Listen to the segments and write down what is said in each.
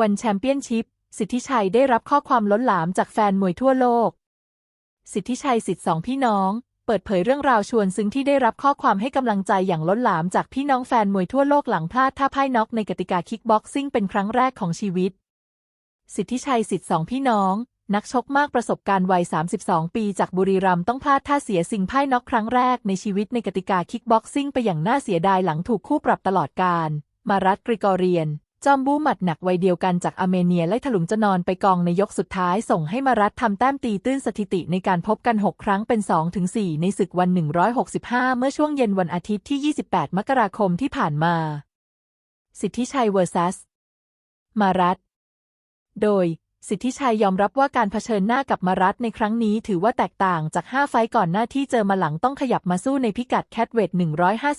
วันแชมเปี้ยนชิพ สิทธิชัยได้รับข้อความล้นหลามจากแฟนมวยทั่วโลก สิทธิชัยสิทธิสองพี่น้อง เปิดเผยเรื่องราวชวนซึ้งที่ได้รับข้อความให้กำลังใจอย่างล้นหลามจากพี่น้องแฟนมวยทั่วโลกหลังพลาดท่าพ่ายน็อกในกติกาคิกบ็อกซิ่งเป็นครั้งแรกของชีวิต สิทธิชัยสิทธิสองพี่น้อง นักชกมากประสบการณ์วัย 32 ปีจากบุรีรัมย์ต้องพลาดท่าเสียสิ่งพ่ายน็อกครั้งแรกในชีวิตในกติกาคิกบ็อกซิ่งไปอย่างน่าเสียดายหลังถูกคู่ปรับตลอดการ มารัตกริกอเรียน จอมบูหมัดหนักวัยเดียวกันจากอาร์เมเนียไล่ถลุงจะนอนไปกองในยกสุดท้ายส่งให้มารัตทำแต้มตีตื้นสถิติในการพบกัน 6 ครั้งเป็น 2-4 ในศึกวัน 165 เมื่อช่วงเย็นวันอาทิตย์ที่ 28 มกราคมที่ผ่านมา สิทธิชัยเวอร์ซัส มารัตโดย สิทธิชัยยอมรับว่าการเผชิญหน้ากับมารัตในครั้งนี้ถือว่าแตกต่างจาก 5 ไฟก่อนหน้าที่เจอมาหลังต้องขยับมาสู้ในพิกัดแคทเวท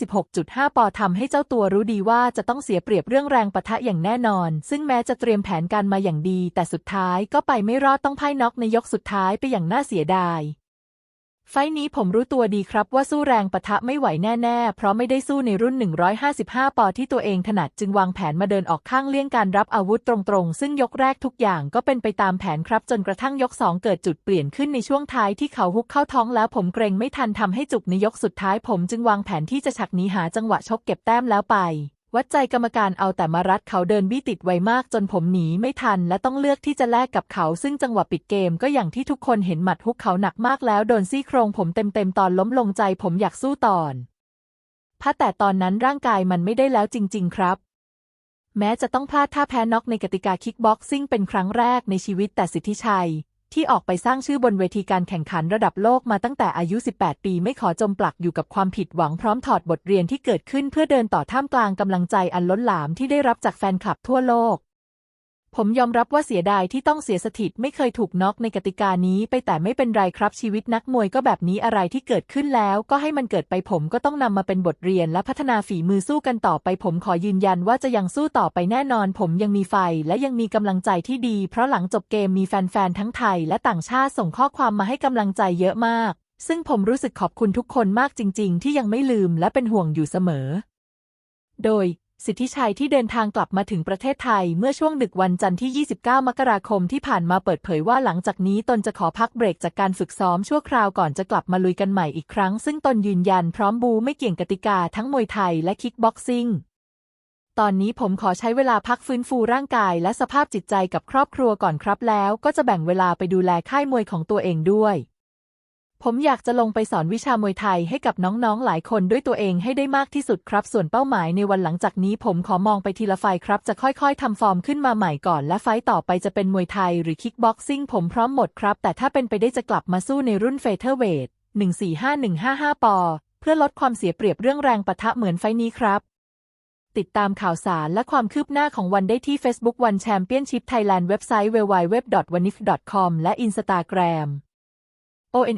156.5 ปอทำให้เจ้าตัวรู้ดีว่าจะต้องเสียเปรียบเรื่องแรงปะทะอย่างแน่นอน ซึ่งแม้จะเตรียมแผนการมาอย่างดี แต่สุดท้ายก็ไปไม่รอดต้องพ่ายน็อกในยกสุดท้ายไปอย่างน่าเสียดาย ไฟนี้ผมรู้ตัวดีครับว่าสู้แรงปะทะไม่ไหวแน่ๆ เพราะไม่ได้สู้ในรุ่น 155 ปอที่ตัวเองถนัดจึงวางแผนมาเดินออกข้างเลี่ยงการรับอาวุธตรงๆ ซึ่งยกแรกทุกอย่างก็เป็นไปตามแผนครับ จนกระทั่งยก 2 เกิดจุดเปลี่ยนขึ้นในช่วงท้ายที่เขาฮุกเข้าท้องแล้วผมเกรงไม่ทันทำให้จุกในยกสุดท้ายผมจึงวางแผนที่จะฉักหนีหาจังหวะชกเก็บแต้มแล้วไป วัดใจกรรมการเอาแต่มารัดเขาเดินบี้ติดไวมากจนผมหนีไม่ทัน และต้องเลือกที่จะแลกกับเขา ซึ่งจังหวะปิดเกมก็อย่างที่ทุกคนเห็นหมัดฮุกเขาหนักมากแล้วโดนซี่โครงผมเต็มๆตอนล้มลงใจผมอยากสู้ตอนพะแต่ตอนนั้นร่างกายมันไม่ได้แล้วจริง ๆ ครับ แม้จะต้องพลาดท่าแพ้น็อกในกติกาคิกบ็อกซิ่งเป็นครั้งแรกในชีวิตแต่สิทธิชัย ที่ออกไปสร้างชื่อบนเวทีการแข่งขันระดับโลกมาตั้งแต่อายุ 18 ปีไม่ขอจมปลักอยู่กับความผิดหวังพร้อมถอดบทเรียนที่เกิดขึ้นเพื่อเดินต่อท่ามกลางกำลังใจอันล้นหลามที่ได้รับจากแฟนคลับทั่วโลก ผมยอมรับว่าเสียดายที่ต้องเสียสถิตไม่เคยถูกน็อกในกติกานี้ไปแต่ไม่เป็นไรครับชีวิตนักมวยก็แบบนี้อะไรที่เกิดขึ้นแล้วก็ให้มันเกิดไปผมก็ต้องนำมาเป็นบทเรียนและพัฒนาฝีมือสู้กันต่อไปผมขอยืนยันว่าจะยังสู้ต่อไปแน่นอน ผมยังมีไฟและยังมีกำลังใจที่ดี เพราะหลังจบเกมมีแฟนๆทั้งไทยและต่างชาติส่งข้อความมาให้กำลังใจเยอะมาก ซึ่งผมรู้สึกขอบคุณทุกคนมากจริง ๆ ที่ยังไม่ลืมและเป็นห่วงอยู่เสมอ โดย สิทธิชัยที่เดินทางกลับมาถึงประเทศไทยเมื่อช่วงดึกวันจันทร์ที่ 29 มกราคมที่ผ่านมาเปิดเผยว่าหลังจากนี้ตนจะขอพักเบรกจากการฝึกซ้อมชั่วคราวก่อนจะกลับมาลุยกันใหม่อีกครั้ง ซึ่งตนยืนยันพร้อมบูไม่เกี่ยงกติกาทั้งมวยไทยและคิกบ็อกซิ่งตอนนี้ผมขอใช้เวลาพักฟื้นฟูร่างกายและสภาพจิตใจกับครอบครัวก่อนครับแล้ว ก็จะแบ่งเวลาไปดูแลค่ายมวยของตัวเองด้วย ผมอยากจะลงไปสอนวิชามวยไทยให้กับน้องๆ หลายคนด้วยตัวเองให้ได้มากที่สุดครับ ส่วนเป้าหมายในวันหลังจากนี้ผมขอมองไปทีละไฟครับ จะค่อยๆทำฟอร์มขึ้นมาใหม่ก่อน และไฟต่อไปจะเป็นมวยไทยหรือคิกบ็อกซิ่งผมพร้อมหมดครับ แต่ถ้าเป็นไปได้จะกลับมาสู้ในรุ่นเฟเธอร์เวท145155 ปอ เพื่อลดความเสียเปรียบเรื่องแรงปะทะเหมือนไฟนี้ครับ ติดตามข่าวสารและความคืบหน้าของวันได้ที่ Facebook One Championship Thailand เว็บไซต์ www.wanif.com และ Instagram ONE